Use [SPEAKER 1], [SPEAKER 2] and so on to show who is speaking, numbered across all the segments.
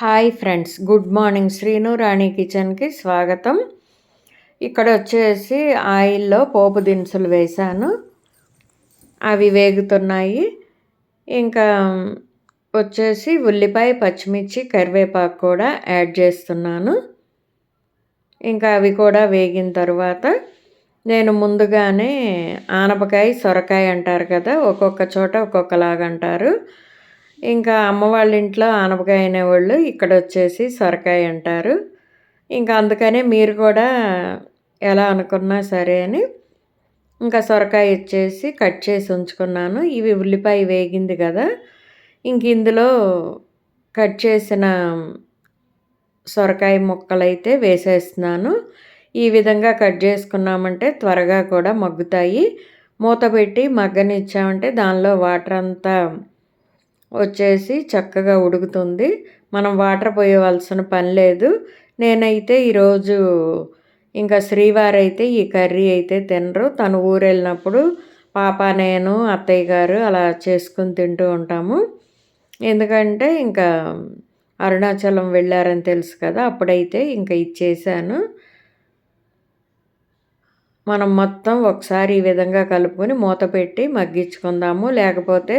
[SPEAKER 1] Hi friends good morning. Srinu Rani కిచెన్కి స్వాగతం. ఇక్కడ వచ్చేసి ఆయిల్లో పోపు దినుసులు వేశాను. అవి వేగుతున్నాయి. ఇంకా వచ్చేసి ఉల్లిపాయ పచ్చిమిర్చి కరివేపాకు కూడా యాడ్ చేస్తున్నాను. ఇంకా అవి కూడా వేగిన తర్వాత నేను ముందుగానే ఆనపకాయ సొరకాయ అంటారు కదా ఒక్కొక్క చోట ఒక్కొక్కలాగా అంటారు. ఇంకా అమ్మ వాళ్ళ ఇంట్లో ఆనపకాయ అనేవాళ్ళు ఇక్కడ వచ్చేసి సొరకాయ అంటారు. ఇంకా అందుకనే మీరు కూడా ఎలా అనుకున్నా సరే అని ఇంకా సొరకాయ ఇచ్చేసి కట్ చేసి ఉంచుకున్నాను. ఇవి ఉల్లిపాయ వేగింది కదా ఇంక ఇందులో కట్ చేసిన సొరకాయ ముక్కలైతే వేసేస్తున్నాను. ఈ విధంగా కట్ చేసుకున్నామంటే త్వరగా కూడా మగ్గుతాయి. మూత పెట్టి మగ్గనిచ్చామంటే దానిలో వాటర్ అంతా వచ్చేసి చక్కగా ఉడుకుతుంది. మనం వాటర్ పోయవలసిన పని లేదు. నేనైతే ఈరోజు ఇంకా శ్రీవారు అయితే ఈ కర్రీ అయితే తినరు. తను ఊరు వెళ్ళినప్పుడు పాప నేను అత్తయ్య గారు అలా చేసుకుని తింటూ ఉంటాము. ఎందుకంటే ఇంకా అరుణాచలం వెళ్ళారని తెలుసు కదా అప్పుడైతే ఇంకా ఇచ్చేసాను మనం మొత్తం ఒకసారి ఈ విధంగా కలుపుకొని మూత పెట్టి మగ్గించుకుందాము. లేకపోతే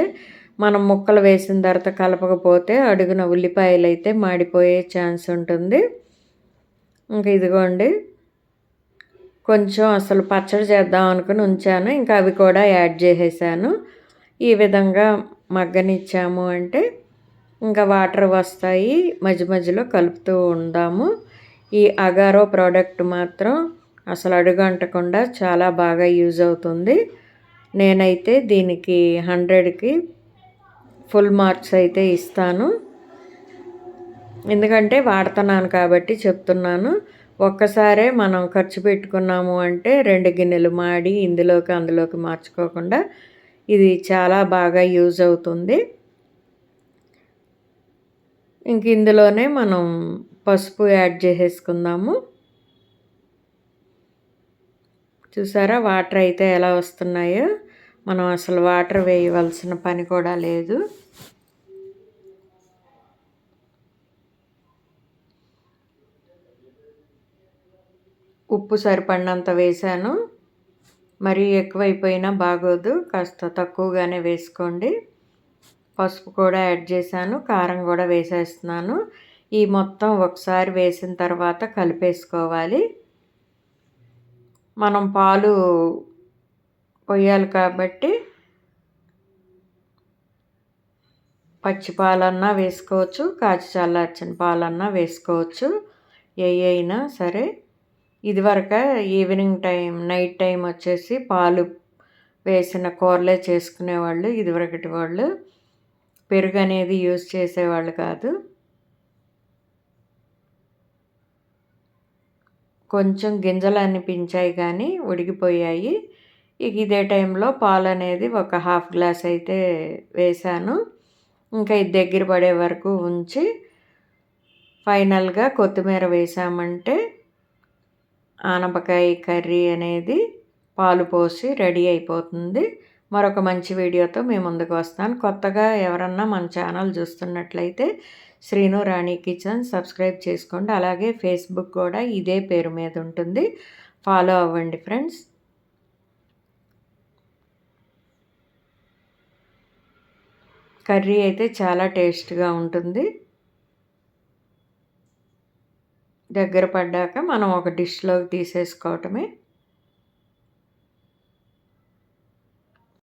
[SPEAKER 1] మనం ముక్కలు వేసిన తర్వాత కలపకపోతే అడుగున ఉల్లిపాయలు అయితే మాడిపోయే ఛాన్స్ ఉంటుంది. ఇంకా ఇదిగోండి. కొంచెం అసలు పచ్చడి చేద్దాం అనుకుని ఉంచాను. ఇంకా అవి కూడా యాడ్ చేసేసాను. ఈ విధంగా మగ్గనిచ్చాము అంటే ఇంకా వాటర్ వస్తాయి. మధ్య మధ్యలో కలుపుతూ ఉందాము. ఈ అగారో ప్రోడక్ట్ మాత్రం అసలు అడుగంటకుండా చాలా బాగా యూజ్ అవుతుంది. నేనైతే దీనికి హండ్రెడ్కి ఫుల్ మార్క్స్ అయితే ఇస్తాను. ఎందుకంటే వాడుతున్నాను కాబట్టి చెప్తున్నాను. ఒక్కసారే మనం ఖర్చు పెట్టుకున్నాము అంటే రెండు గిన్నెలు మాడి ఇందులోకి అందులోకి మార్చుకోకుండా ఇది చాలా బాగా యూజ్ అవుతుంది. ఇంక ఇందులోనే మనం పసుపు యాడ్ చేసేసుకుందాము. చూసారా వాటర్ అయితే ఎలా వస్తున్నాయో? మనం అసలు వాటర్ వేయవలసిన పని కూడా లేదు. ఉప్పు సరిపడినంత వేసాను మరీ ఎక్కువైపోయినా బాగోదు. కాస్త తక్కువగానే వేసుకోండి. పసుపు కూడా యాడ్ చేశాను. కారం కూడా వేసేస్తున్నాను. ఈ మొత్తం ఒకసారి వేసిన తర్వాత కలిపేసుకోవాలి. మనం పాలు పొయ్యాలి కాబట్టి పచ్చి పాలన్నా వేసుకోవచ్చు కాచి చల్లార్చిన పాలన్నా వేసుకోవచ్చు ఏ అయినా సరే. ఇదివరక ఈవినింగ్ టైం నైట్ టైం వచ్చేసి పాలు వేసిన కూరలే చేసుకునేవాళ్ళు ఇదివరకటి వాళ్ళు. పెరుగు అనేది యూజ్ చేసేవాళ్ళు కాదు. కొంచెం గింజలు అనిపించాయి కానీ ఉడికిపోయాయి. ఇక ఇదే టైంలో పాలు అనేది ఒక హాఫ్ గ్లాస్ అయితే వేసాను ఇంకా ఇది దగ్గర పడే వరకు ఉంచి ఫైనల్గా కొత్తిమీర వేసామంటే ఆనపకాయ కర్రీ అనేది పాలు పోసి రెడీ అయిపోతుంది. మరొక మంచి వీడియోతో మేము ముందుకు వస్తాను. కొత్తగా ఎవరన్నా మన ఛానల్ చూస్తున్నట్లయితే శ్రీను రాణి కిచెన్ సబ్స్క్రైబ్ చేసుకోండి. అలాగే ఫేస్బుక్ కూడా ఇదే పేరు మీద ఉంటుంది. ఫాలో అవ్వండి ఫ్రెండ్స్. కర్రీ అయితే చాలా టేస్ట్గా ఉంటుంది. దగ్గర పడ్డాక మనం ఒక డిష్లోకి తీసేసుకోవటమే.